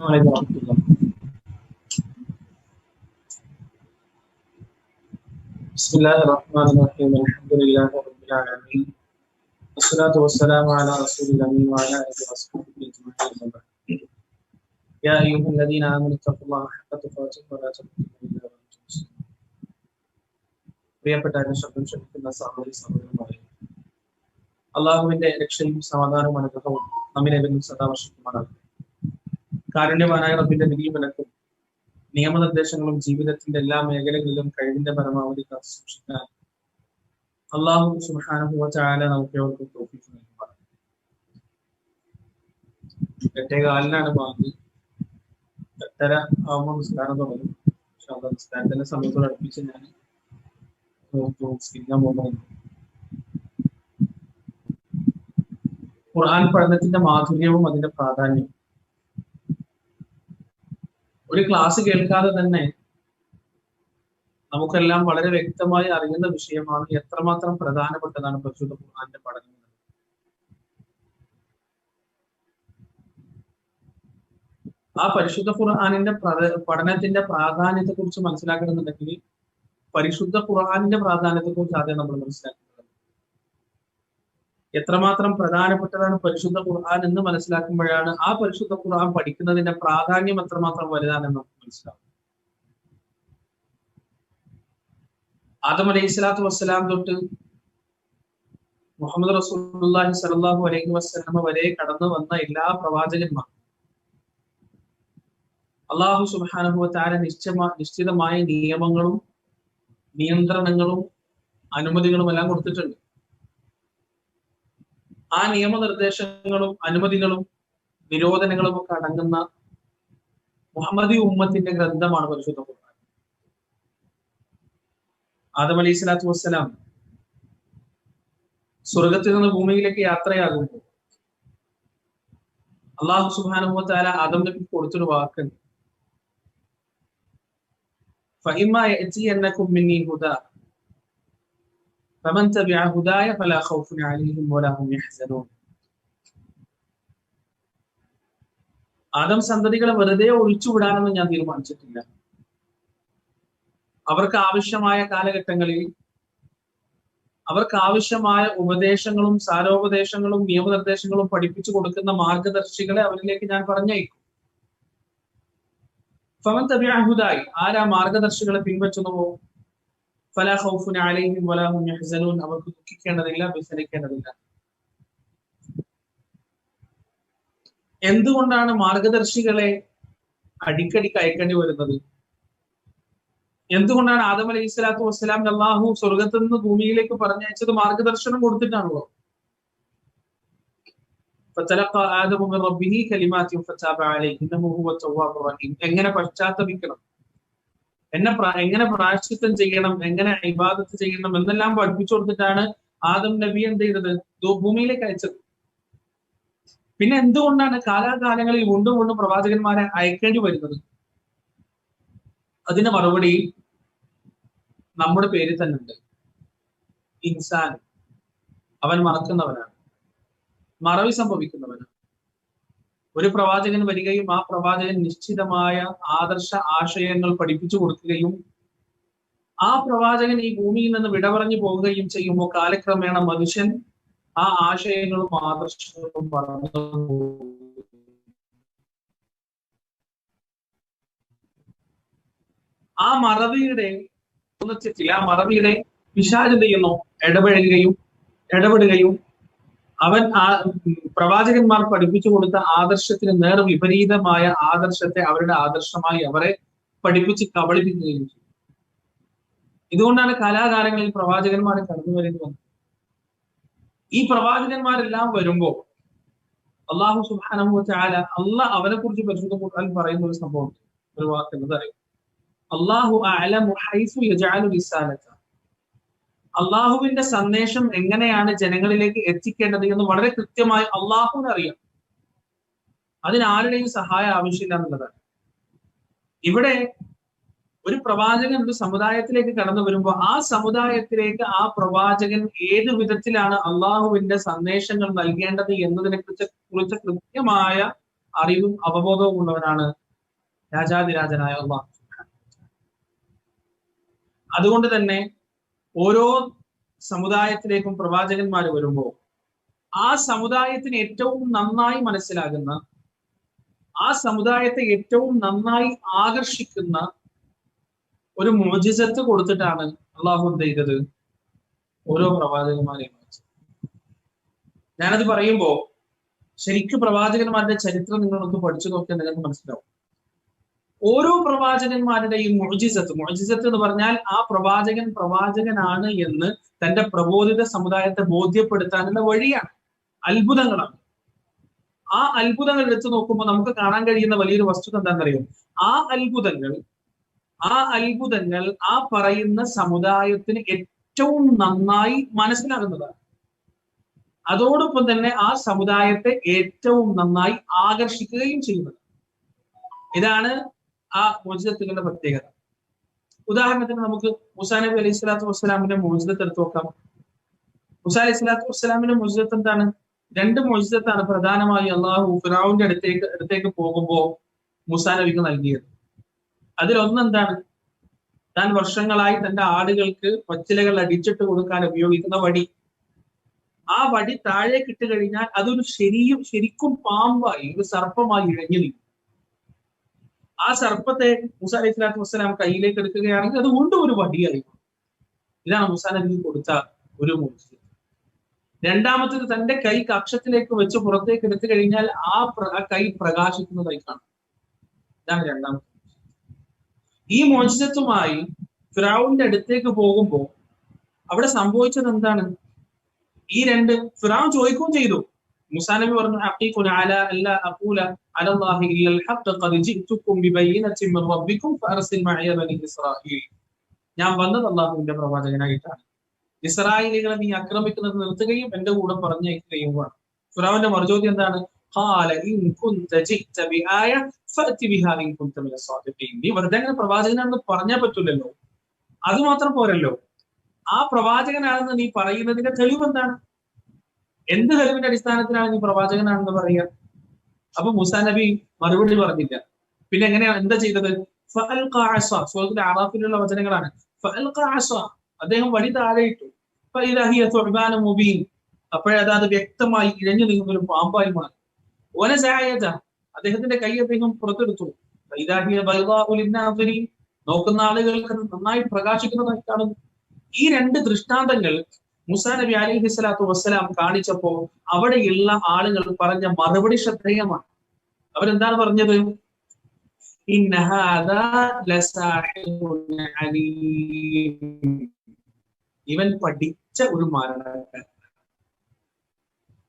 عليكم ورحمة الله بسم الله الرحمن الرحيم الحمد لله رب العالمين والصلاة والسلام على رسول الله وعلى آله وصحبه أجمعين أما بعد يا أيها الذين آمنوا اتقوا الله حق تقاته ولا تموتن إلا وأنتم مسلمون പ്രിയപ്പെട്ട എന്നെ ശബ്ദം ക്ഷണിക്കുന്ന സഹോദരി സഹോദരന്മാരെ അള്ളാഹുവിന്റെ രക്ഷയും സമാധാനവും അനുഗ്രഹവും നമ്മിലേവരും സദാ വർഷിക്കുമാറാകട്ടെ കാരുണ്യവാനായ റബ്ബിന്റെ വിധിയുമലക്കും നിയമനിർദ്ദേശങ്ങളും ജീവിതത്തിന്റെ എല്ലാ മേഖലകളിലും കഴിവിന്റെ പരമാവധി കാത്തു സൂക്ഷിക്കാൻ അള്ളാഹു സുഹാനുഭവ ചായാല നമുക്ക് അവർക്ക് നൽകുമാറാണ്. എട്ടേ കാലിനാണ് വാങ്ങി എട്ടര ആവുമ്പോൾ നിസ്കാരം തുടങ്ങും. പക്ഷെ അവിടെ നിസ്കാരത്തിന്റെ സമയത്തോട് അടുപ്പിച്ച് ഞാൻ നിസ്കരിക്കാൻ പോകുന്നു ഖുർആൻ പഠനത്തിന്റെ മാധുര്യവും അതിന്റെ പ്രാധാന്യവും. ഒരു ക്ലാസ് കേൾക്കാതെ തന്നെ നമുക്കെല്ലാം വളരെ വ്യക്തമായി അറിയുന്ന വിഷയമാണ് എത്രമാത്രം പ്രധാനപ്പെട്ടതാണ് പരിശുദ്ധ ഖുർആന്റെ പഠനം ആ പരിശുദ്ധ ഖുർആാനിന്റെ പഠനത്തിന്റെ പ്രാധാന്യത്തെ കുറിച്ച് മനസ്സിലാക്കണമെന്നുണ്ടെങ്കിൽ പരിശുദ്ധ ഖുർആാനിന്റെ പ്രാധാന്യത്തെ കുറിച്ച് ആദ്യം നമ്മൾ മനസ്സിലാക്കുന്നത് എത്രമാത്രം പ്രധാനപ്പെട്ടതാണ് പരിശുദ്ധ ഖുർആൻ എന്ന് മനസ്സിലാക്കുമ്പോഴാണ് ആ പരിശുദ്ധ ഖുർആൻ പഠിക്കുന്നതിന്റെ പ്രാധാന്യം എത്രമാത്രം വലുതാണെന്ന് നമുക്ക് മനസ്സിലാവും ആദം അലൈഹി സ്വലാത്തു വസ്സലാം തൊട്ട് മുഹമ്മദ് റസൂലുള്ളാഹി സ്വല്ലല്ലാഹു അലൈഹി വസല്ലമ വരെ കടന്നു വന്ന എല്ലാ പ്രവാചകന്മാർ അള്ളാഹു സുബ്ഹാനഹു വതആല നിശ്ചയമാ നിശ്ചിതമായ നിയമങ്ങളും നിയന്ത്രണങ്ങളും അനുമതികളും എല്ലാം കൊടുത്തിട്ടുണ്ട്. ആ നിയമനിർദ്ദേശങ്ങളും അനുമതികളും നിരോധനങ്ങളും ഒക്കെ അടങ്ങുന്ന മുഹമ്മദി ഉമ്മത്തിന്റെ ഗ്രന്ഥമാണ് പരിശുദ്ധ ഖുർആൻ. ആദം അലി സ്വലാത്തു വസ്സലാം സ്വർഗത്തിൽ നിന്ന് ഭൂമിയിലേക്ക് യാത്രയാകുമ്പോൾ അള്ളാഹു സുബാനുഭവത്താല ആദം നബി കൊടുത്തൊരു വാക്കുണ്ട്. ഫഹിമ എത്തി എന്ന കുമ്മിനി ഹുദ. فمن تبع هداي فلا خوف عليهم ولا هم يحزنون ആദം സന്തതികളെ വെറുതെ ഒഴിച്ചുവിടാനൊന്നും ഞാൻ തീരുമാനിച്ചിട്ടില്ല അവർക്ക് ആവശ്യമായ കാലഘട്ടങ്ങളിൽ അവർക്ക് ആവശ്യമായ ഉപദേശങ്ങളും സാരോപദേശങ്ങളും നിയമനിർദ്ദേശങ്ങളും പഠിപ്പിച്ചു കൊടുക്കുന്ന മാർഗദർശികളെ അവരിലേക്ക് ഞാൻ പറഞ്ഞയക്കും ഫമൻ തബിഅഹുദായി ആരാ മാർഗദർശികളെ പിൻപറ്റുന്നുവോ ഫലാ ഖൗഫുന അലൈഹിം വലാഹും യഹ്സനൂൻ. അവർക്ക് ദുഃഖിക്കേണ്ടതില്ല വിസരിക്കേണ്ടതില്ല എന്തുകൊണ്ടാണ് മാർഗദർശികളെ അടിക്കടി കയക്കേണ്ടി വരുന്നത്? എന്തുകൊണ്ടാണ് ആദം അലൈഹി സ്വലാത്തു വസ്സലാം അള്ളാഹു സ്വർഗത്തു നിന്ന് ഭൂമിയിലേക്ക് പറഞ്ഞയച്ചത് മാർഗദർശനം കൊടുത്തിട്ടാണല്ലോ? എങ്ങനെ പശ്ചാത്തപിക്കണം? എന്നെ എങ്ങനെ പ്രായശ്ചിത്തം ചെയ്യണം എങ്ങനെ ഇബാദത്ത് ചെയ്യണം എന്നെല്ലാം പഠിപ്പിച്ചു കൊടുത്തിട്ടാണ് ആദം നബി എന്ത് ചെയ്തത്? ഭൂമിയിലേക്ക് അയച്ചത്. പിന്നെ എന്തുകൊണ്ടാണ് കാലാകാലങ്ങളിൽ വീണ്ടും വീണ്ടും പ്രവാചകന്മാരെ അയക്കേണ്ടി വരുന്നത്? അതിന്റെ മറുപടി നമ്മുടെ പേരിൽ തന്നെ ഉണ്ട്. ഇൻസാൻ. അവൻ മറക്കുന്നവനാണ്. മറവി സംഭവിക്കുന്നവനാണ്. ഒരു പ്രവാചകൻ വരികയും ആ പ്രവാചകൻ നിശ്ചിതമായ ആദർശ ആശയങ്ങൾ പഠിപ്പിച്ചു കൊടുക്കുകയും ആ പ്രവാചകൻ ഈ ഭൂമിയിൽ നിന്ന് വിട പറഞ്ഞു പോവുകയും ചെയ്യുമ്പോൾ കാലക്രമേണ മനുഷ്യൻ ആ ആശയങ്ങളും ആദർശങ്ങളും പറഞ്ഞു ആ മറവിയുടെ ആ മറവിയുടെ വിശാചതയെന്നോ ഇടപഴകുകയും ഇടപെടുകയും അവൻ ആ പ്രവാചകന്മാർ പഠിപ്പിച്ചു കൊടുത്ത ആദർശത്തിന് നേർ വിപരീതമായ ആദർശത്തെ അവരുടെ ആദർശമായി അവരെ പഠിപ്പിച്ച് കബളിപ്പിക്കുകയും ചെയ്തു. ഇതുകൊണ്ടാണ് കലാകാലങ്ങളിൽ പ്രവാചകന്മാരെ കടന്നു വരേണ്ടി വന്നത് ഈ പ്രവാചകന്മാരെല്ലാം വരുമ്പോ അള്ളാഹു സുബാനഹു ചാല അള്ളാഹ് അവനെ കുറിച്ച് പരിശുദ്ധ ഖുർആൻ പറയുന്ന ഒരു സംഭവം ഒരു വാക്ക് എന്നത് അറിയാം അള്ളാഹു അലമു ഹൈസു യജാലു റിസാലത അള്ളാഹുവിന്റെ സന്ദേശം എങ്ങനെയാണ് ജനങ്ങളിലേക്ക് എത്തിക്കേണ്ടത് എന്ന് വളരെ കൃത്യമായി അള്ളാഹുവിന് അറിയാം. അതിന് ആരുടെയും സഹായം ആവശ്യമില്ല എന്നുള്ളതാണ്. ഇവിടെ ഒരു പ്രവാചകൻ ഒരു സമുദായത്തിലേക്ക് കടന്നു വരുമ്പോൾ ആ സമുദായത്തിലേക്ക് ആ പ്രവാചകൻ ഏത് വിധത്തിലാണ് അള്ളാഹുവിന്റെ സന്ദേശങ്ങൾ നൽകേണ്ടത് എന്നതിനെ കുറിച്ച് കുറിച്ച് കൃത്യമായ അറിവും അവബോധവും ഉള്ളവനാണ് രാജാതിരാജനായ അള്ളാഹു. അതുകൊണ്ട് തന്നെ ഓരോ സമുദായത്തിലേക്കും പ്രവാചകന്മാർ വരുമ്പോൾ ആ സമുദായത്തിന് ഏറ്റവും നന്നായി മനസ്സിലാകുന്ന ആ സമുദായത്തെ ഏറ്റവും നന്നായി ആകർഷിക്കുന്ന ഒരു മോചിസത്ത് കൊടുത്തിട്ടാണ് അള്ളാഹു എന്ത് ചെയ്തത്? ഓരോ പ്രവാചകന്മാരെയും ഞാനത് പറയുമ്പോ ശരിക്കും പ്രവാചകന്മാരുടെ ചരിത്രം നിങ്ങളൊന്ന് പഠിച്ചു നോക്കിയാൽ നിങ്ങൾക്ക് മനസ്സിലാവും. ഓരോ പ്രവാചകന്മാരുടെയും മൊഴിജിസത്ത് മൊഴിജിസത്ത് എന്ന് പറഞ്ഞാൽ ആ പ്രവാചകൻ പ്രവാചകനാണ് എന്ന് തന്റെ പ്രബോധിത സമുദായത്തെ ബോധ്യപ്പെടുത്താനുള്ള വഴിയാണ് അത്ഭുതങ്ങളാണ്. ആ അത്ഭുതങ്ങൾ എടുത്തു നോക്കുമ്പോൾ നമുക്ക് കാണാൻ കഴിയുന്ന വലിയൊരു വസ്തുത എന്താണെന്നറിയോ? ആ അത്ഭുതങ്ങൾ ആ അത്ഭുതങ്ങൾ ആ പറയുന്ന സമുദായത്തിന് ഏറ്റവും നന്നായി മനസ്സിലാകുന്നതാണ്. അതോടൊപ്പം തന്നെ ആ സമുദായത്തെ ഏറ്റവും നന്നായി ആകർഷിക്കുകയും ചെയ്യുന്നത് ഇതാണ് ആ മോചിതത്തിന്റെ പ്രത്യേകത. ഉദാഹരണത്തിന് നമുക്ക് മുസാ നബി അലൈഹി സ്വലാത്തു വസ്സലാമിന്റെ മോചിതത്ത് എടുത്തു നോക്കാം. മുസാ അലൈഹി സ്വലാത്തു വസ്സലാമിന്റെ മോചിതത്ത് എന്താണ്? രണ്ട് മോചിതത്താണ് പ്രധാനമായി അള്ളാഹു ഫിറാവുന്റെ അടുത്തേക്ക് അടുത്തേക്ക് പോകുമ്പോൾ മുസാ നബിക്ക് നൽകിയത്. അതിലൊന്നെന്താണ് താൻ വർഷങ്ങളായി തന്റെ ആടുകൾക്ക് പച്ചിലകൾ അടിച്ചിട്ട് കൊടുക്കാൻ ഉപയോഗിക്കുന്ന വടി. ആ വടി താഴേക്ക് ഇട്ട് കഴിഞ്ഞാൽ അതൊരു ശരിയും ശരിക്കും പാമ്പായി ഒരു സർപ്പമായി ഇഴഞ്ഞു നിൽക്കും. ആ സർപ്പത്തെ മൂസ അലൈഹി സ്വലാത്തു വസ്സലാം കയ്യിലേക്ക് എടുക്കുകയാണെങ്കിൽ അത് കൊണ്ട് ഒരു വടിയായി ഇതാണ് മൂസ നബി കൊടുത്ത ഒരു മൂർത്തി രണ്ടാമത്തേത് തന്റെ കൈ കക്ഷത്തിലേക്ക് വെച്ച് പുറത്തേക്ക് എടുത്തു കഴിഞ്ഞാൽ ആ കൈ പ്രകാശിക്കുന്നതായി കാണും. ഇതാണ് രണ്ടാമത്തെ ഈ മോചിതത്വമായി ഫിറാവുന്റെ അടുത്തേക്ക് പോകുമ്പോൾ അവിടെ സംഭവിച്ചത് എന്താണ്? ഈ രണ്ട് ഫിറാവ് ചോദിക്കുകയും ചെയ്തു. മുസാനബി പറഞ്ഞു ഹഖീഖുന അലാ അല്ലാ അഖൂല അലല്ലാഹി അല്ലാഹി ഇല്ലൽ ഹഖ് ഖദ് ജിത്തുക്കും ബിബൈനത്തിൻ മിൻ റബ്ബിക്കും ഫഅർസിൽ മഅയ ബനി ഇസ്രായീൽ ഞാൻ വന്നത് അള്ളാഹുവിന്റെ പ്രവാചകനായിട്ടാണ്. ഇസ്രായേലികളെ നീ ആക്രമിക്കുന്നത് നിർത്തുകയും എന്റെ കൂടെ പറഞ്ഞയക്കുകയുമാണ് ഫിറാവിന്റെ മറുചോദ്യം എന്താണ്? നീ വെറുതെ അങ്ങനെ പ്രവാചകനാണെന്ന് പറഞ്ഞാൽ പറ്റൂലല്ലോ. അതുമാത്രം പോരല്ലോ. ആ പ്രവാചകനാണെന്ന് നീ പറയുന്നതിന്റെ തെളിവ് എന്താണ്? എന്ത് തെളിവിന്റെ അടിസ്ഥാനത്തിലാണ് നീ പ്രവാചകനാണെന്ന് പറയുക? അപ്പൊ മുസാ നബി മറുപടി പറഞ്ഞില്ല. പിന്നെ എങ്ങനെയാണ് എന്താ ചെയ്തത്? സുഹൃത്തിന്റെ ആറാഫിലുള്ള വചനങ്ങളാണ്. അദ്ദേഹം വഴി താഴെയിട്ടു മുബീൻ. വ്യക്തമായി ഇഴഞ്ഞു നീങ്ങുന്ന ഒരു പാമ്പായി മാറി. ഓനസായത അദ്ദേഹത്തിന്റെ കൈ അദ്ദേഹം പുറത്തെടുത്തു. നോക്കുന്ന ആളുകൾക്ക് നന്നായി പ്രകാശിക്കുന്നതായി കാണുന്നു. ഈ രണ്ട് ദൃഷ്ടാന്തങ്ങൾ മുസാ നബി അലൈഹി സ്വലാത്തു വസ്സലാം കാണിച്ചപ്പോ അവിടെയുള്ള ആളുകൾ പറഞ്ഞ മറുപടി ശ്രദ്ധേയമാണ്. അവരെന്താണ് പറഞ്ഞത്? ഇവൻ പഠിച്ച ഒരു മാരണക്കാരൻ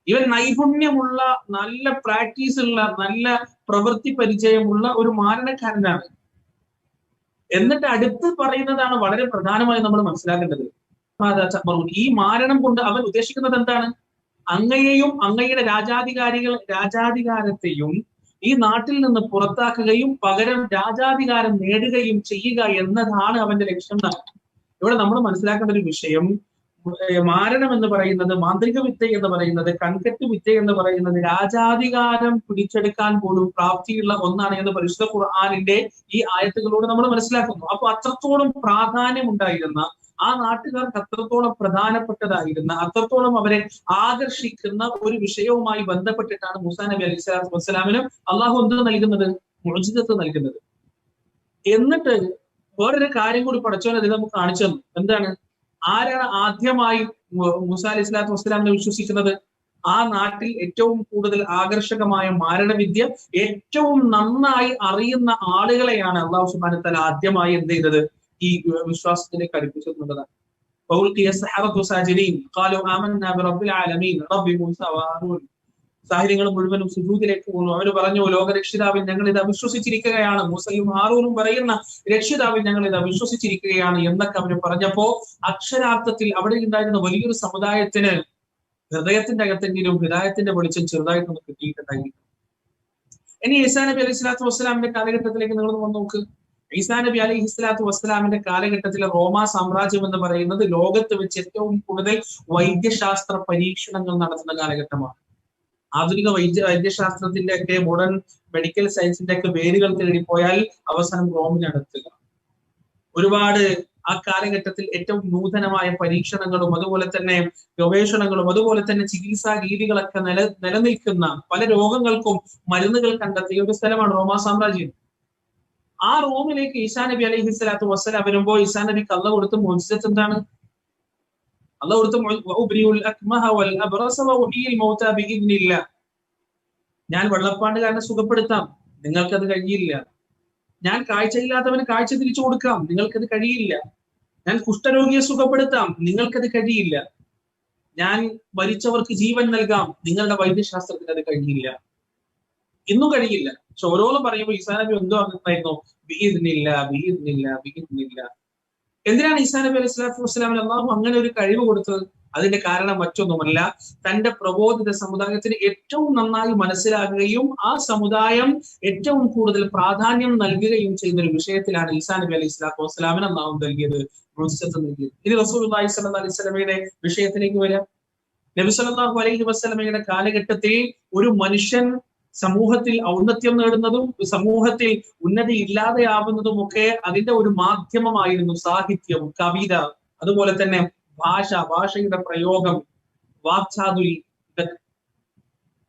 ഇവൻ നൈപുണ്യമുള്ള നല്ല പ്രാക്ടീസ് ഉള്ള നല്ല പ്രവൃത്തി പരിചയമുള്ള ഒരു മാരണക്കാരനാണ് എന്നിട്ട് അടുത്ത് പറയുന്നതാണ് വളരെ പ്രധാനമായി നമ്മൾ മനസ്സിലാക്കേണ്ടത്. ഈ മാരണം കൊണ്ട് അവൻ ഉദ്ദേശിക്കുന്നത് എന്താണ്? അങ്ങയെയും അങ്ങയുടെ രാജാധികാരികൾ രാജാധികാരത്തെയും ഈ നാട്ടിൽ നിന്ന് പുറത്താക്കുകയും പകരം രാജാധികാരം നേടുകയും ചെയ്യുക എന്നതാണ് അവന്റെ ലക്ഷ്യം ഇവിടെ നമ്മൾ മനസ്സിലാക്കേണ്ട ഒരു വിഷയം മാരണം എന്ന് പറയുന്നത് മാന്ത്രിക വിദ്യ എന്ന് പറയുന്നത് കൺകെട്ട് വിദ്യ എന്ന് പറയുന്നത് രാജാധികാരം പിടിച്ചെടുക്കാൻ പോലും പ്രാപ്തിയുള്ള ഒന്നാണ് എന്ന് പരിശുദ്ധ ഖുർആാനിന്റെ ഈ ആയത്തുകളോട് നമ്മൾ മനസ്സിലാക്കുന്നു. അപ്പൊ അത്രത്തോളം പ്രാധാന്യം ഉണ്ടായിരുന്ന ആ നാട്ടുകാർക്ക് അത്രത്തോളം പ്രധാനപ്പെട്ടതായിരുന്ന അത്രത്തോളം അവരെ ആകർഷിക്കുന്ന ഒരു വിഷയവുമായി ബന്ധപ്പെട്ടിട്ടാണ് മുസാ നബി അലൈഹി സ്വലാത്തു വസ്സലാമിനും അള്ളാഹു എന്ത് നൽകുന്നത്? മുഴുജിതത്ത് നൽകുന്നത്. എന്നിട്ട് വേറൊരു കാര്യം കൂടി പഠിച്ചോ അതിൽ നമുക്ക് കാണിച്ചു തന്നു. എന്താണ്? ആരാണ് ആദ്യമായി മുസാ അലൈഹി സ്വലാത്തു വസ്സലാമിനെ വിശ്വസിക്കുന്നത്? ആ നാട്ടിൽ ഏറ്റവും കൂടുതൽ ആകർഷകമായ മാരണവിദ്യ ഏറ്റവും നന്നായി അറിയുന്ന ആളുകളെയാണ് അള്ളാഹു സുബാനത്തല ആദ്യമായി എന്ത് ചെയ്തത്? ഈ വിശ്വാസത്തിലേക്ക് അടുപ്പിച്ചു എന്നുള്ളതാണ്. സാഹചര്യങ്ങൾ മുഴുവനും സുജൂതിലേക്ക് പോകുന്നു. അവർ പറഞ്ഞു ലോകരക്ഷിതാവിൽ ഞങ്ങൾ ഇത് അവിശ്വസിച്ചിരിക്കുകയാണ് മൂസയും ഹാറൂനും പറയുന്ന രക്ഷിതാവിൽ ഞങ്ങൾ ഇത് അവിശ്വസിച്ചിരിക്കുകയാണ് എന്നൊക്കെ അവർ പറഞ്ഞപ്പോ അക്ഷരാർത്ഥത്തിൽ അവിടെ ഉണ്ടായിരുന്ന വലിയൊരു സമുദായത്തിന് ഹൃദയത്തിന്റെ അകത്തെങ്കിലും ഹൃദയത്തിന്റെ വെളിച്ചം ചെറുതായിട്ടൊന്ന് കിട്ടിയിട്ടുണ്ടായിരിക്കും ഇനി ഈസാ നബി അലൈഹി സ്വലാത്തു വസ്സലാമിന്റെ കാലഘട്ടത്തിലേക്ക് നിങ്ങൾ വന്ന് നോക്ക്. ഈസാ നബി അലൈഹി സ്വലാത്തു വസ്സലാമിന്റെ കാലഘട്ടത്തിലെ റോമാ സാമ്രാജ്യം എന്ന് പറയുന്നത് ലോകത്ത് വെച്ച് ഏറ്റവും കൂടുതൽ വൈദ്യശാസ്ത്ര പരീക്ഷണങ്ങൾ നടത്തുന്ന കാലഘട്ടമാണ്. ആധുനിക വൈദ്യ വൈദ്യശാസ്ത്രത്തിന്റെ ഒക്കെ മോഡേൺ മെഡിക്കൽ സയൻസിന്റെ ഒക്കെ വേരുകൾ തേടിപ്പോയാൽ അവസാനം റോമിനടുത്തുക ഒരുപാട് ആ കാലഘട്ടത്തിൽ ഏറ്റവും നൂതനമായ പരീക്ഷണങ്ങളും അതുപോലെ തന്നെ ഗവേഷണങ്ങളും അതുപോലെ തന്നെ ചികിത്സാ രീതികളൊക്കെ നില നിലനിൽക്കുന്ന പല രോഗങ്ങൾക്കും മരുന്നുകൾ കണ്ടെത്തിയ ഒരു സ്ഥലമാണ് റോമാ സാമ്രാജ്യം. ആ റൂമിലേക്ക് ഈസാ നബി അലൈഹി സ്വലാത്തു വസ്സലാം വരുമ്പോ ഈസാ നബി കള്ള കൊടുത്ത മോചിതത്ത് എന്താണ്? അള്ള കൊടുത്ത ഞാൻ വെള്ളപ്പാണ്ട് കാരണം സുഖപ്പെടുത്താം. നിങ്ങൾക്കത് കഴിയില്ല. ഞാൻ കാഴ്ചയില്ലാത്തവന് കാഴ്ച തിരിച്ചു കൊടുക്കാം. നിങ്ങൾക്കത് കഴിയില്ല. ഞാൻ കുഷ്ഠരോഗിയെ സുഖപ്പെടുത്താം. നിങ്ങൾക്കത് കഴിയില്ല. ഞാൻ മരിച്ചവർക്ക് ജീവൻ നൽകാം. നിങ്ങളുടെ വൈദ്യശാസ്ത്രത്തിന് അത് കഴിയില്ല. ഇന്നും കഴിയില്ല. പക്ഷെ ഓരോന്നും പറയുമ്പോൾ ഈസാ നബി എന്തോ അങ്ങനെയായിരുന്നു ബീദിനില്ല ബീദിനില്ല ബീദിനില്ല എന്തിനാണ് ഈസാ നബി അലൈഹി സ്വലാത്തു വസ്സലാമിന് അള്ളാഹു അങ്ങനെ ഒരു കഴിവ് കൊടുത്തത്? അതിന്റെ കാരണം മറ്റൊന്നുമല്ല തന്റെ പ്രബോധിത സമുദായത്തിന് ഏറ്റവും നന്നായി മനസ്സിലാകുകയും ആ സമുദായം ഏറ്റവും കൂടുതൽ പ്രാധാന്യം നൽകുകയും ചെയ്യുന്ന ഒരു വിഷയത്തിലാണ് ഈസാ നബി അലൈഹി സ്വലാത്തു വസ്സലാമിന് അള്ളാഹു നൽകിയത് മുൻസത്ത് നൽകിയത്. റസൂൽ അലൈഹി സ്വലം അലൈഹി സ്വലമയുടെ വിഷയത്തിലേക്ക് വരാം. നബി സല്ലല്ലാഹു അലൈഹി വസ്ലമയുടെ കാലഘട്ടത്തിൽ ഒരു മനുഷ്യൻ സമൂഹത്തിൽ ഔന്നത്യം നേടുന്നതും സമൂഹത്തിൽ ഉന്നതി ഇല്ലാതെയാവുന്നതും ഒക്കെ അതിന്റെ ഒരു മാധ്യമമായിരുന്നു സാഹിത്യം കവിത. അതുപോലെ തന്നെ ഭാഷ ഭാഷയുടെ പ്രയോഗം വാക്ചാതുരി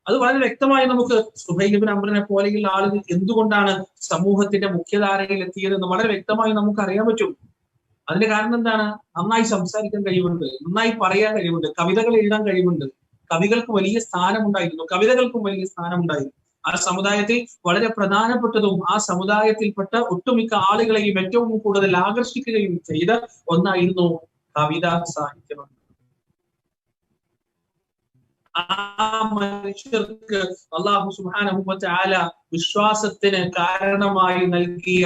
അത് വളരെ വ്യക്തമായി നമുക്ക് സുഹൈലിബിൻ അമ്രനെ പോലെയുള്ള ആളുകൾ എന്തുകൊണ്ടാണ് സമൂഹത്തിന്റെ മുഖ്യധാരയിൽ എത്തിയതെന്ന് വളരെ വ്യക്തമായി നമുക്ക് അറിയാൻ പറ്റും. അതിന്റെ കാരണം എന്താണ്? നന്നായി സംസാരിക്കാൻ കഴിവുണ്ട് നന്നായി പറയാൻ കഴിവുണ്ട് കവിതകൾ എഴുതാൻ കഴിവുണ്ട്. കവികൾക്ക് വലിയ സ്ഥാനമുണ്ടായിരുന്നു കവിതകൾക്കും വലിയ സ്ഥാനമുണ്ടായിരുന്നു. ആ സമുദായത്തിൽ വളരെ പ്രധാനപ്പെട്ടതും ആ സമുദായത്തിൽപ്പെട്ട ഒട്ടുമിക്ക ആളുകളെയും ഏറ്റവും കൂടുതൽ ആകർഷിക്കുകയും ചെയ്ത ഒന്നായിരുന്നു കവിതാ സാഹിത്യം. ആ മനുഷ്യർക്ക് അള്ളാഹു സുഹാന വിശ്വാസത്തിന് കാരണമായി നൽകിയ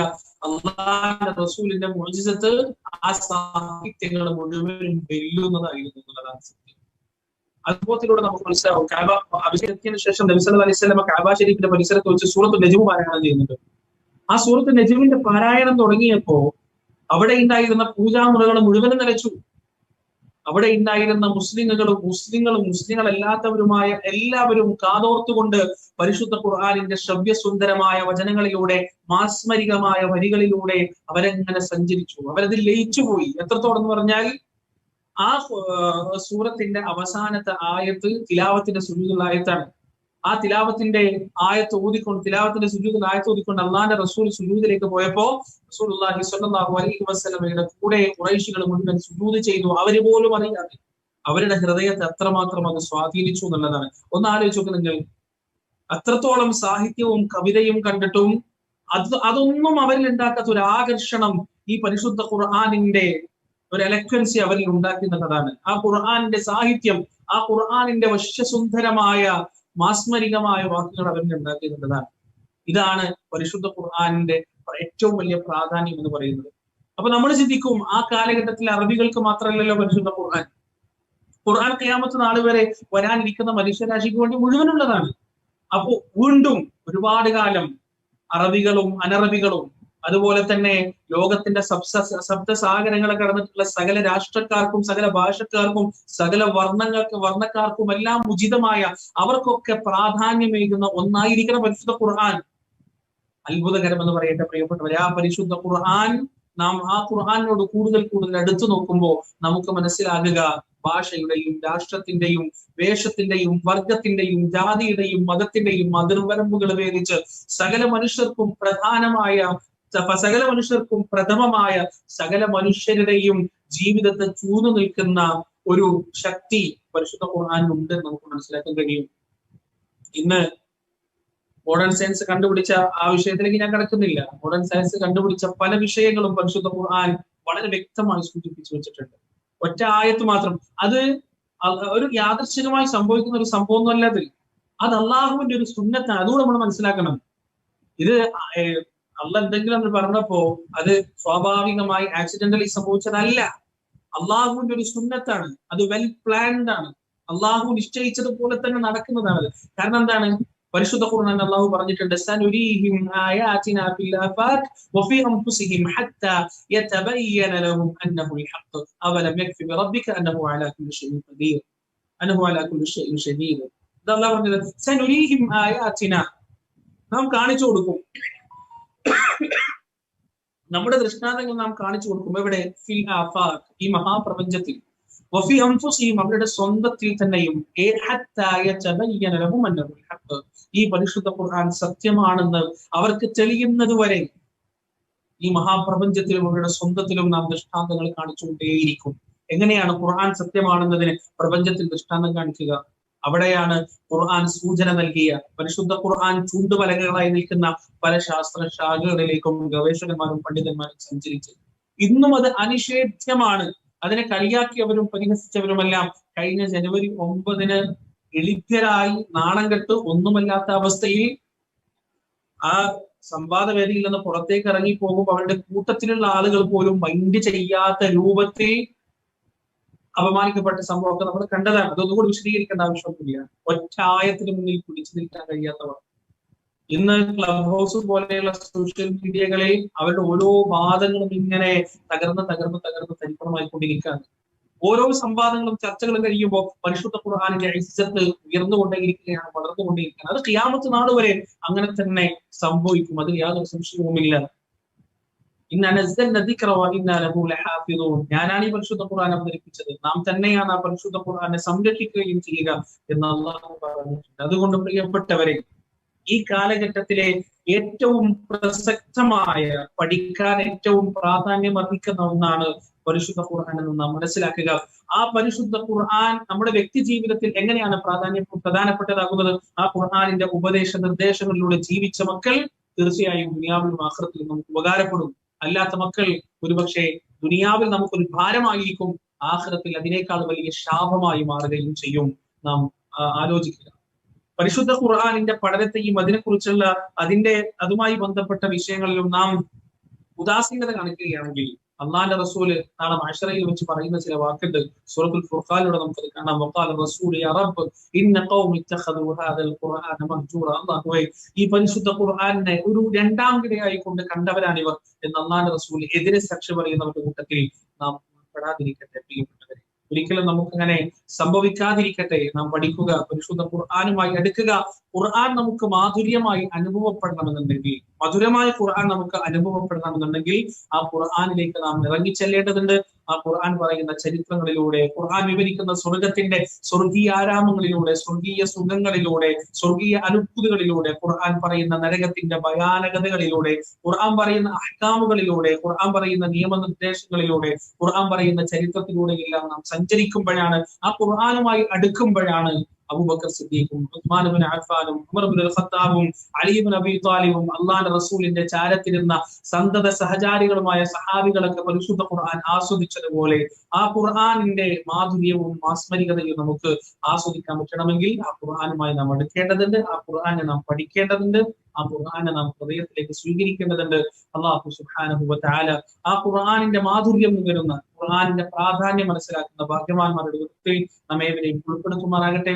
അള്ളാഹിന്റെ റസൂലിന്റെ മോചിതത്ത് ആ സാഹിത്യങ്ങൾ മുഴുവനും വെല്ലുന്നതായിരുന്നു. എന്നുള്ളതാണ് അതുപോലത്തിലൂടെ നമുക്ക് മനസ്സിലാവും. കാബ അഭിഷേകത്തിന് ശേഷം നബിസല്ല അലൈഹി സ്വലമ കാബ ഷരീഫിന്റെ പരിസരത്ത് വെച്ച് സൂറത്ത് നജീബ് പാരായണം ചെയ്യുന്നുണ്ട്. ആ സൂറത്ത് നജുവിന്റെ പാരായണം തുടങ്ങിയപ്പോ അവിടെ ഉണ്ടായിരുന്ന പൂജാമുറകൾ മുഴുവനും നിലച്ചു. അവിടെ ഉണ്ടായിരുന്ന മുസ്ലിങ്ങളും മുസ്ലിങ്ങളും മുസ്ലിങ്ങളല്ലാത്തവരുമായ എല്ലാവരും കാതോർത്തുകൊണ്ട് പരിശുദ്ധ ഖുർആാനിന്റെ ശ്രവ്യസുന്ദരമായ വചനങ്ങളിലൂടെ മാസ്മരികമായ വരികളിലൂടെ അവരെങ്ങനെ സഞ്ചരിച്ചു. അവരതിൽ ലയിച്ചുപോയി. എത്രത്തോളം എന്ന് പറഞ്ഞാൽ ആ സൂറത്തിന്റെ അവസാനത്തെ ആയത്ത് തിലാവത്തിന്റെ ആയത്താണ്. ആ തിലാവത്തിന്റെ ആയത്ത് ഊതിക്കൊണ്ട് തിലാവത്തിന്റെ സുജൂദ് ആയത്ത് ഊതിക്കൊണ്ട് അള്ളാന്റെ റസൂൽ സുജൂദിലേക്ക് പോയപ്പോ റസൂൽ അള്ളാഹി അലൈഹി വസ്ലമയുടെ കൂടെ കുറേശികൾ മുഴുവൻ സുജൂദ് ചെയ്തു. അവർ പോലും അറിയാതെ അവരുടെ ഹൃദയത്തെ അത്രമാത്രം അത് സ്വാധീനിച്ചു എന്നുള്ളതാണ്. ഒന്ന് ആലോചിച്ച് നിങ്ങൾ. അത്രത്തോളം സാഹിത്യവും കവിതയും കണ്ടിട്ടും അത് അതൊന്നും അവരിൽ ഉണ്ടാക്കാത്ത ഒരു ആകർഷണം ഈ പരിശുദ്ധ ഖുർആാനിന്റെ ഒരു എലക്വൻസി അവരിൽ ഉണ്ടാക്കുന്നതാണ് ആ ഖുർആാനിന്റെ സാഹിത്യം ആ ഖുർആാനിന്റെ വശ്യസുന്ദരമായ മാസ്മരികമായ വാക്കുകൾ അവരിൽ ഉണ്ടാക്കുന്നതാണ് ഇതാണ് പരിശുദ്ധ ഖുർആാനിന്റെ ഏറ്റവും വലിയ പ്രാധാന്യം എന്ന് പറയുന്നത്. അപ്പൊ നമ്മൾ ചിന്തിക്കും ആ കാലഘട്ടത്തിൽ അറബികൾക്ക് മാത്രമല്ലല്ലോ പരിശുദ്ധ ഖുർആൻ. ഖുർആൻ കയാമത്ത് നാൾ വരെ വരാനിരിക്കുന്ന മനുഷ്യരാശിക്ക് വേണ്ടി മുഴുവനുള്ളതാണ്. അപ്പോ വീണ്ടും ഒരുപാട് കാലം അറബികളും അനറബികളും അതുപോലെ തന്നെ ലോകത്തിന്റെ സബ്സ സപ്തസാഗരങ്ങളെ കടന്നിട്ടുള്ള സകല രാഷ്ട്രക്കാർക്കും സകല ഭാഷക്കാർക്കും സകല വർണങ്ങൾക്ക് വർണക്കാർക്കും എല്ലാം ഉചിതമായ അവർക്കൊക്കെ പ്രാധാന്യമേകുന്ന ഒന്നായിരിക്കണം പരിശുദ്ധ ഖുർആൻ. അത്ഭുതകരം എന്ന് പറയട്ടെ പ്രിയപ്പെട്ടവരെ ആ പരിശുദ്ധ ഖുർആൻ നാം ആ ഖുർആാനിനോട് കൂടുതൽ കൂടുതൽ അടുത്തു നോക്കുമ്പോൾ നമുക്ക് മനസ്സിലാകുക ഭാഷയുടെയും രാഷ്ട്രത്തിന്റെയും വേഷത്തിന്റെയും വർഗത്തിന്റെയും ജാതിയുടെയും മതത്തിന്റെയും അതിർവരമ്പുകൾ വേദിച്ച് സകല മനുഷ്യർക്കും പ്രധാനമായ സകല മനുഷ്യർക്കും പ്രഥമമായ സകല മനുഷ്യരുടെയും ജീവിതത്തെ ചൂന്നു നിൽക്കുന്ന ഒരു ശക്തി പരിശുദ്ധ ഖുർആാനുണ്ട് നമുക്ക് മനസ്സിലാക്കാൻ കഴിയും. ഇന്ന് മോഡേൺ സയൻസ് കണ്ടുപിടിച്ച ആ വിഷയത്തിലേക്ക് ഞാൻ കടക്കുന്നില്ല. മോഡേൺ സയൻസ് കണ്ടുപിടിച്ച പല വിഷയങ്ങളും പരിശുദ്ധ ഖുർആൻ വളരെ വ്യക്തമായി സൂചിപ്പിച്ചു വെച്ചിട്ടുണ്ട്. ഒറ്റ ആയത്ത് മാത്രം. അത് ഒരു യാദർശികമായി സംഭവിക്കുന്ന ഒരു സംഭവം ഒന്നുമല്ല അത്. അത് അള്ളാഹുവിന്റെ ഒരു സുന്നത്താണ്. അതുകൂടെ നമ്മൾ മനസ്സിലാക്കണം. ഇത് അള്ള എന്തെങ്കിലും എന്ന് പറഞ്ഞപ്പോ അത് സ്വാഭാവികമായി ആക്സിഡന്റലി സംഭവിച്ചതല്ല അള്ളാഹുവിന്റെ ഒരു സുന്നത്താണ് അത് വെൽ പ്ലാൻഡ് ആണ് അള്ളാഹു നിശ്ചയിച്ചതുപോലെ തന്നെ നടക്കുന്നതാണ് കാരണം എന്താണ് പരിശുദ്ധ ഖുർആൻ അല്ലാഹു പറഞ്ഞിട്ടുണ്ട് സനുരീഹിം ആയാതിനാ ഫിൽ ആഫാഖ് വഫി അൻഫുസിഹിം ഹത്താ യതബയ്യന ലഹും അന്നഹു الحق അവലം യക്ഫി ബിറബ്ബിക അന്നഹു അലാ കുല്ലി ഷൈഇൻ ഖദീർ അന്നഹു അലാ കുല്ലി ഷൈഇൻ ഷദീദ് ഇതല്ല പറഞ്ഞത് സനുരീഹിം ആയാത്തിന നാം കാണിച്ചു കൊടുക്കും നമ്മുടെ ദൃഷ്ടാന്തങ്ങൾ നാം കാണിച്ചു കൊടുക്കും എവിടെ ഫിൽ ആഫാഖ് ഈ മഹാപ്രപഞ്ചത്തിൽ. വഫി അവരുടെ സ്വന്തത്തിൽ തന്നെയും ഈ പരിശുദ്ധ ഖുർആൻ സത്യമാണെന്ന് അവർക്ക് തെളിയുന്നത് വരെ ഈ മഹാപ്രപഞ്ചത്തിലും അവരുടെ സ്വന്തത്തിലും നാം ദൃഷ്ടാന്തങ്ങൾ കാണിച്ചുകൊണ്ടേയിരിക്കും. എങ്ങനെയാണ് ഖുർആൻ സത്യമാണെന്നതിന് പ്രപഞ്ചത്തിൽ ദൃഷ്ടാന്തം കാണിക്കുക? അവിടെയാണ് ഖുർആൻ സൂചന നൽകിയ. പരിശുദ്ധ ഖുർആൻ ചൂണ്ടുപലകകളായി നിൽക്കുന്ന പല ശാസ്ത്ര ശാഖകളിലേക്കും ഗവേഷകന്മാരും പണ്ഡിതന്മാരും സഞ്ചരിച്ചത് ഇന്നും അത് അനിഷേധ്യമാണ്. അതിനെ കളിയാക്കിയവരും പരിഹസിച്ചവരുമെല്ലാം കഴിഞ്ഞ ജനുവരി ഒമ്പതിന് എളിത്യരായി നാണം കെട്ട് ഒന്നുമല്ലാത്ത അവസ്ഥയിൽ ആ സംവാദവേദിയിൽ നിന്ന് പുറത്തേക്ക് ഇറങ്ങി പോകുമ്പോൾ അവരുടെ കൂട്ടത്തിലുള്ള ആളുകൾ പോലും മൈൻഡ് ചെയ്യാത്ത രൂപത്തിൽ അപമാനിക്കപ്പെട്ട സംഭവമൊക്കെ നമ്മൾ കണ്ടതാണ്. അതൊന്നും കൂടി വിശദീകരിക്കേണ്ട ആവശ്യമൊന്നുമില്ല. ഒറ്റായത്തിന് മുന്നിൽ പിടിച്ചു നിൽക്കാൻ കഴിയാത്തവർ. ഇന്ന് ക്ലബ് ഹൗസ് പോലെയുള്ള സോഷ്യൽ മീഡിയകളിൽ അവരുടെ ഓരോ വാദങ്ങളും ഇങ്ങനെ തകർന്ന് തകർന്ന് തകർന്ന് തരിപ്പണമായിക്കൊണ്ടിരിക്കുകയാണ്. ഓരോ സംവാദങ്ങളും ചർച്ചകളും കഴിയുമ്പോൾ പരിശുദ്ധ ഖുർഹാനിന്റെ ഐസത്ത് ഉയർന്നുകൊണ്ടേയിരിക്കുകയാണ് വളർന്നുകൊണ്ടേയിരിക്കുകയാണ്. അത് ക്യാമത്ത് നാട് വരെ അങ്ങനെ തന്നെ സംഭവിക്കും. അതിൽ യാതൊരു സംശയവുമില്ല. ഞാനാണ് ഈ പരിശുദ്ധ ഖുർആൻ അവതരിപ്പിച്ചത്. നാം തന്നെയാണ് ആ പരിശുദ്ധ ഖുർആനെ സംരക്ഷിക്കുകയും ചെയ്യുക എന്ന് അള്ളാഹു പറഞ്ഞിട്ടുണ്ട്. അതുകൊണ്ട് പ്രിയപ്പെട്ടവരെ ഈ കാലഘട്ടത്തിലെ ഏറ്റവും പ്രസക്തമായ പഠിക്കാൻ ഏറ്റവും പ്രാധാന്യം അർഹിക്കുന്ന ഒന്നാണ് പരിശുദ്ധ ഖുർആൻ എന്ന് നാം മനസ്സിലാക്കുക. ആ പരിശുദ്ധ ഖുർആൻ നമ്മുടെ വ്യക്തി ജീവിതത്തിൽ എങ്ങനെയാണ് പ്രാധാന്യം പ്രധാനപ്പെട്ടതാകുന്നത്? ആ ഖുർആാനിന്റെ ഉപദേശ നിർദ്ദേശങ്ങളിലൂടെ ജീവിച്ച മക്കൾ തീർച്ചയായും ദുനിയാവിലും ആഖിറത്തിലും നമുക്ക് ഉപകാരപ്പെടും. അല്ലാത്ത മക്കൾ ഒരുപക്ഷെ ദുനിയാവിൽ നമുക്കൊരു ഭാരമായിരിക്കും ആഹ്റത്തിൽ അതിനേക്കാൾ വലിയ ശാപമായി മാറുകയും ചെയ്യും നാം ആലോചിക്കുക. പരിശുദ്ധ ഖുർആാനിന്റെ പഠനത്തെയും അതിനെക്കുറിച്ചുള്ള അതിന്റെ അതുമായി ബന്ധപ്പെട്ട വിഷയങ്ങളിലും നാം ഉദാസീനത കാണിക്കുകയാണെങ്കിൽ അള്ളാന്റെ റസൂൽ നാളെ മഷറയിൽ വെച്ച് പറയുന്ന ചില വാക്കുകൾ സൂറത്തുൽ ഫുർഖാനിലൂടെ നമുക്കത് കാണാം. വഖാല റസൂൽ യാ റബ്ബ് ഇന്ന ഖൗമി ഇത്തഖദു ഹാദൽ ഖുർആന മഹ്ജൂറ. അല്ലാഹുവേ ഈ പരിശുദ്ധ ഖുർആനെ ഒരു രണ്ടാം കിടയായി കൊണ്ട് കണ്ടവരാണിവർ. എന്ന് അള്ളാന്റെ റസൂൽ എതിരെ സാക്ഷി പറയുന്നവരുടെ കൂട്ടത്തിൽ നാം പെടാതിരിക്കട്ടെ പ്രിയപ്പെട്ടവരെ. ഒരിക്കലും നമുക്കങ്ങനെ സംഭവിക്കാതിരിക്കട്ടെ. നാം പഠിക്കുക പരിശുദ്ധ ഖുർആാനുമായി അടുക്കുക. ഖുർആൻ നമുക്ക് മാധുര്യമായി അനുഭവപ്പെടണമെന്നുണ്ടെങ്കിൽ മധുരമായ ഖുർആൻ നമുക്ക് അനുഭവപ്പെടണമെന്നുണ്ടെങ്കിൽ ആ ഖുർആാനിലേക്ക് നാം ഇറങ്ങിച്ചെല്ലേണ്ടതുണ്ട്. ആ ഖുർആൻ പറയുന്ന ചരിത്രങ്ങളിലൂടെ ഖുർആൻ വിവരിക്കുന്ന സ്വർഗത്തിന്റെ സ്വർഗീയ ആരാമങ്ങളിലൂടെ സ്വർഗീയ സുഖങ്ങളിലൂടെ സ്വർഗീയ അനുഭൂതികളിലൂടെ ഖുർആൻ പറയുന്ന നരകത്തിന്റെ ഭയാനകതകളിലൂടെ ഖുർആൻ പറയുന്ന അഹ്കാമുകളിലൂടെ ഖുർആൻ പറയുന്ന നിയമനിർദ്ദേശങ്ങളിലൂടെ ഖുർആൻ പറയുന്ന ചരിത്രത്തിലൂടെ എല്ലാം നാം സഞ്ചരിക്കുമ്പോഴാണ് ആ ഖുർആനുമായി അടുക്കുമ്പോഴാണ് അബൂബക്കർ സിദ്ദീഖും ഉസ്മാൻ അഫാനും അഫ്ഫാനും ഉമർ ബിൻ ഖത്താബും അലി ബിൻ അബി താലിബും അള്ളാന്റെ റസൂലിന്റെ ചാരത്തിരുന്ന സന്തത സഹചാരികളുമായ സഹാബികളൊക്കെ പരിശുദ്ധ ഖുർആൻ ആസ്വദിച്ചതുപോലെ ആ ഖുർആാനിന്റെ മാധുര്യവും മാസ്മരികതയും നമുക്ക് ആസ്വദിക്കാൻ പറ്റണമെങ്കിൽ ആ ഖുർആാനുമായി നാം എടുക്കേണ്ടതുണ്ട് ആ ഖുർആാനെ നാം പഠിക്കേണ്ടതുണ്ട്. ആ ഖുർആാനെ നാം ഹൃദയത്തിലേക്ക് സ്വീകരിക്കേണ്ടതുണ്ട്. അള്ളാഹു സുബ്ഹാനഹു വതആല ആ ഖുർആാനിന്റെ മാധുര്യം നുകരുന്ന ഖുർആാനിന്റെ പ്രാധാന്യം മനസ്സിലാക്കുന്ന ഭാഗ്യവാന്മാരുടെ വൃത്തിയിൽ നമ്മേവരെയും ഉൾപ്പെടുത്തുമാറാകട്ടെ.